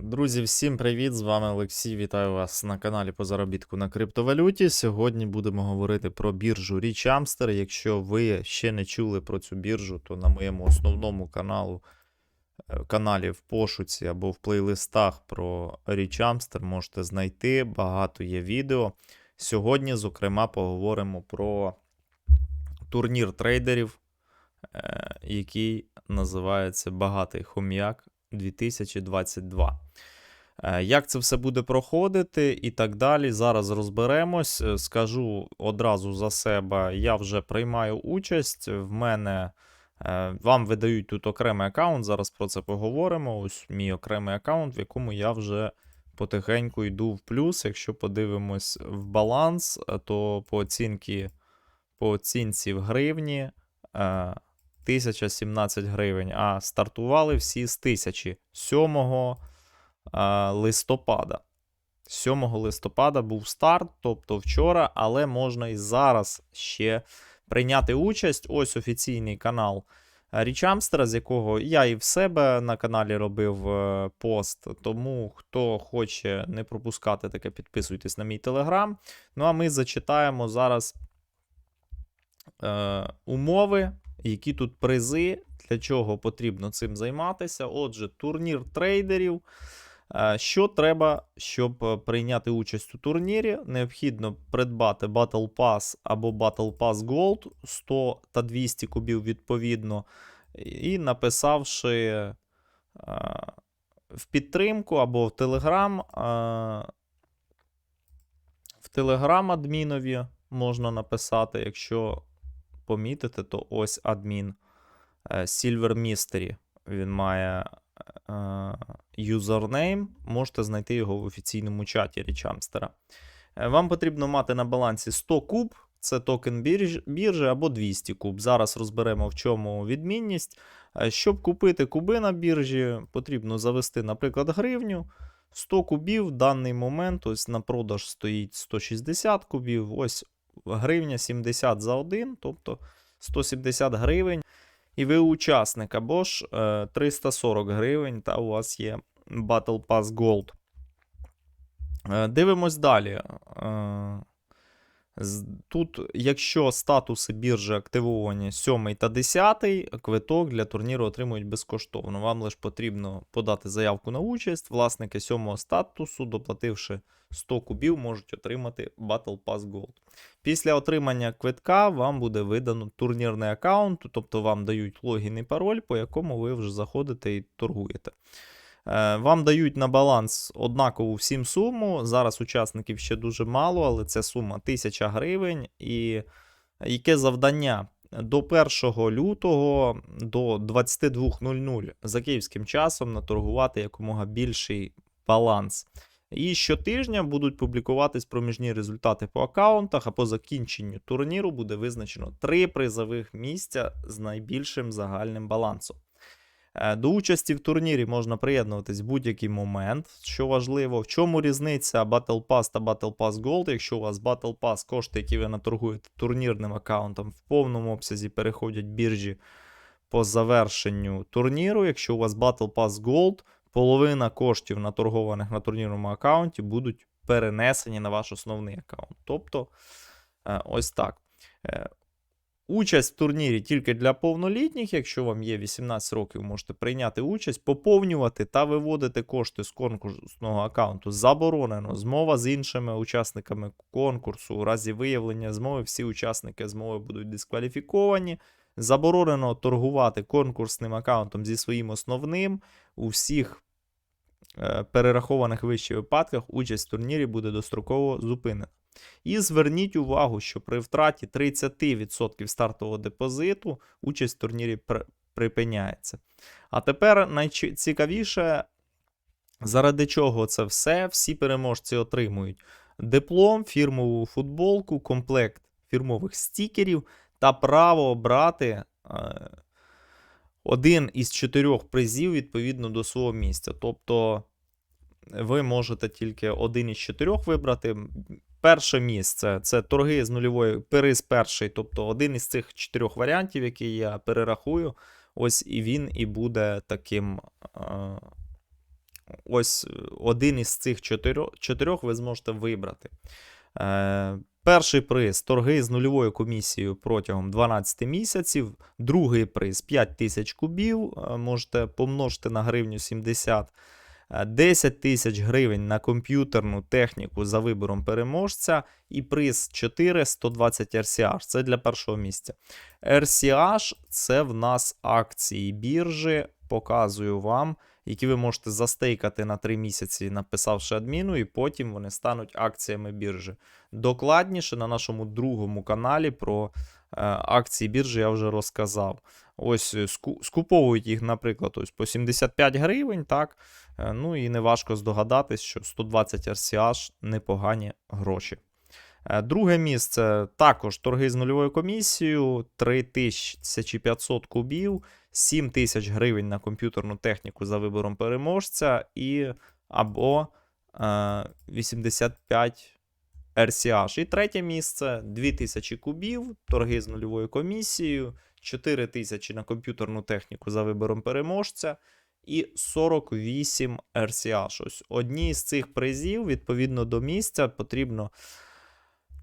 Друзі, всім привіт! З вами Олексій. Вітаю вас на каналі по заробітку на криптовалюті. Сьогодні будемо говорити про біржу Reachamster. Якщо ви ще не чули про цю біржу, то на моєму основному каналу, е, каналі в пошуці або в плейлистах про Reachamster можете знайти. Багато є відео. Сьогодні, зокрема, поговоримо про турнір трейдерів, е, який називається Багатий хом'як 2022. Е, Як це все буде проходити і так далі. Зараз розберемось. Е, Скажу одразу за себе, я вже приймаю участь. В мене е, вам видають тут окремий аккаунт. Зараз про це поговоримо. Ось мій окремий аккаунт, в якому я вже потихеньку йду в плюс. Якщо подивимось в баланс, то по оцінці, по оцінці в гривні. Е, 1017 гривень, а стартували всі з 1000 7 листопада. 7 листопада був старт, тобто вчора, але можна і зараз ще прийняти участь. Ось офіційний канал Річамстера, з якого я і в себе на каналі робив е, пост. Тому хто хоче не пропускати таке, підписуйтесь на мій телеграм. Ну а ми зачитаємо зараз е, умови які тут призи, для чого потрібно цим займатися. Отже, турнір трейдерів. Е, Що треба, щоб е, прийняти участь у турнірі? Необхідно придбати Battle Pass або Battle Pass Gold 100 та 200 кубів відповідно. І написавши е, в підтримку або в Telegram, в Telegram адмінові можна написати, якщо помітите, то ось адмін е, Silver Mystery. Він має е, юзернейм. Можете знайти його в офіційному чаті Річамстера. Е, Вам потрібно мати на балансі 100 куб, це токен бірж, біржі або 200 куб. Зараз розберемо, в чому відмінність. Щоб купити куби на біржі, потрібно завести, наприклад, гривню. 100 кубів в даний момент ось на продаж стоїть 160 кубів. Ось гривня 70 за один, тобто 170 гривень. І ви учасник, або ж е, 340 гривень, та у вас є Battle Pass Gold. Е, дивимось далі. Тут, якщо статуси біржі активовані 7 та 10, квиток для турніру отримують безкоштовно. Вам лише потрібно подати заявку на участь. Власники 7 статусу, доплативши 100 кубів, можуть отримати Battle Pass Gold. Після отримання квитка вам буде видано турнірний аккаунт, тобто вам дають логін і пароль, по якому ви вже заходите і торгуєте. Е, Вам дають на баланс однакову всім суму. Зараз учасників ще дуже мало, але це сума 1000 гривень. І яке завдання? До 1 лютого до 22.00 за київським часом наторгувати якомога більший баланс. І щотижня будуть публікуватись проміжні результати по аккаунтах, а по закінченню турніру буде визначено три призових місця з найбільшим загальним балансом. Е, До участі в турнірі можна приєднуватись в будь-який момент, що важливо. В чому різниця Battle Pass та Battle Pass Gold? Якщо у вас Battle Pass кошти, які ви наторгуєте турнірним аккаунтом, в повному обсязі переходять біржі по завершенню турніру. Якщо у вас Battle Pass Gold, половина коштів наторгованих на турнірному аккаунті будуть перенесені на ваш основний аккаунт. Тобто, е, ось так. Участь в турнірі тільки для повнолітніх. Якщо вам є 18 років, можете прийняти участь, поповнювати та виводити кошти з конкурсного аккаунту заборонено. Змова з іншими учасниками конкурсу. У разі виявлення змови всі учасники змови будуть дискваліфіковані. Заборонено торгувати конкурсним аккаунтом зі своїм основним. У всіх перерахованих вище випадках участь в турнірі буде достроково зупинена. І зверніть увагу, що при втраті 30% стартового депозиту участь в турнірі припиняється. А тепер найцікавіше, заради чого це все, всі переможці отримують диплом, фірмову футболку, комплект фірмових стікерів та право обрати е, один із чотирьох призів відповідно до свого місця. Тобто ви можете тільки один із чотирьох вибрати. Перше місце це торги з нульової приз перший, тобто один із цих чотирьох варіантів, які я перерахую. Ось і він і буде таким е, ось е, один із цих чотирьох, чотирьох ви зможете вибрати. Е, перший приз торги з нульовою комісією протягом 12 місяців. Другий приз 5 тисяч кубів. е, можете помножити на гривню 70. Е, 10 тисяч гривень на комп'ютерну техніку за вибором переможця. І приз 4 120 RCH. Це для першого місця. RCH це в нас акції біржі. Показую вам, які ви можете застейкати на 3 місяці, написавши адміну, і потім вони стануть акціями біржі. Докладніше на нашому другому каналі про е, акції біржі я вже розказав. Ось е, ску- скуповують їх, наприклад, ось по 75 гривень, так. Е, Ну і неважко здогадатись, що 120 RCH непогані гроші. Друге місце також торги з нульовою комісією, 3500 кубів, 7 тисяч гривень на комп'ютерну техніку за вибором переможця і або е, 85 RCH. І третє місце 2000 кубів, торги з нульовою комісією, 4 тисячі на комп'ютерну техніку за вибором переможця і 48 RCH. Ось одні з цих призів, відповідно до місця, потрібно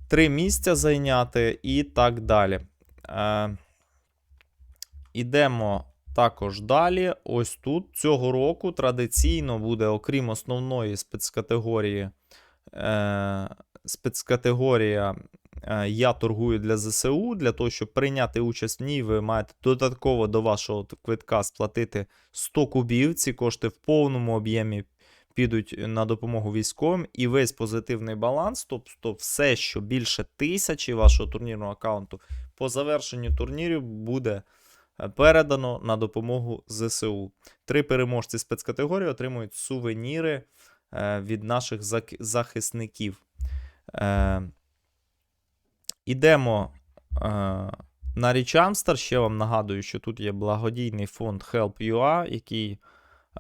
3 місця зайняти і так далі. Е, ідемо також далі. Ось тут цього року традиційно буде, окрім основної спецкатегорії, е, спецкатегорія е, Я торгую для ЗСУ. Для того, щоб прийняти участь в ній, ви маєте додатково до вашого квитка сплатити 100 кубів. Ці кошти в повному об'ємі підуть на допомогу військовим, і весь позитивний баланс, тобто все, що більше тисячі вашого турнірного аккаунту, по завершенню турнірів буде передано на допомогу ЗСУ. Три переможці спецкатегорії отримують сувеніри е, від наших захисників. Е, Ідемо е, на Річамстер. Ще вам нагадую, що тут є благодійний фонд Help.ua, який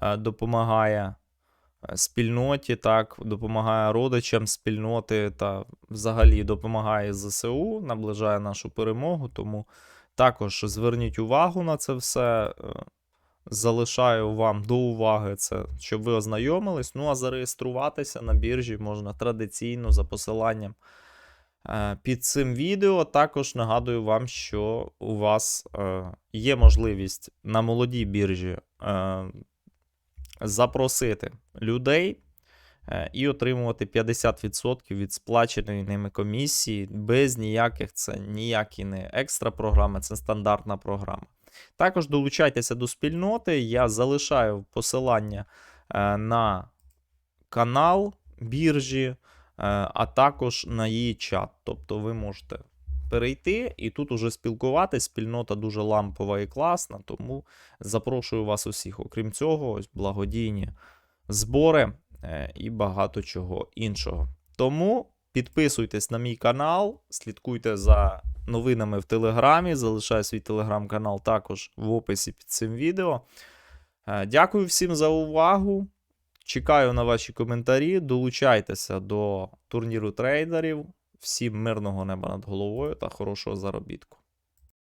е, допомагає е, спільноті, так, допомагає родичам спільноти та взагалі допомагає ЗСУ, наближає нашу перемогу. Тому також зверніть увагу на це все. е, Залишаю вам до уваги це, щоб ви ознайомились. Ну а зареєструватися на біржі можна традиційно за посиланням е, під цим відео. Також нагадую вам, що у вас е, є можливість на молодій біржі запросити людей і отримувати 50% від сплаченої ними комісії без ніяких це ніякі не екстра програми, це стандартна програма. Також долучайтеся до спільноти. Я залишаю посилання е, на канал біржі, е, а також на її чат. Тобто ви можете перейти і тут уже спілкуватись. Спільнота дуже лампова і класна, тому запрошую вас усіх. Окрім цього, ось благодійні збори е, і багато чого іншого. Тому підписуйтесь на мій канал, слідкуйте за новинами в Телеграмі. Залишаю свій телеграм-канал також в описі під цим відео. Е, Дякую всім за увагу. Чекаю на ваші коментарі. Долучайтеся до турніру трейдерів. Всім мирного неба над головою та хорошого заробітку.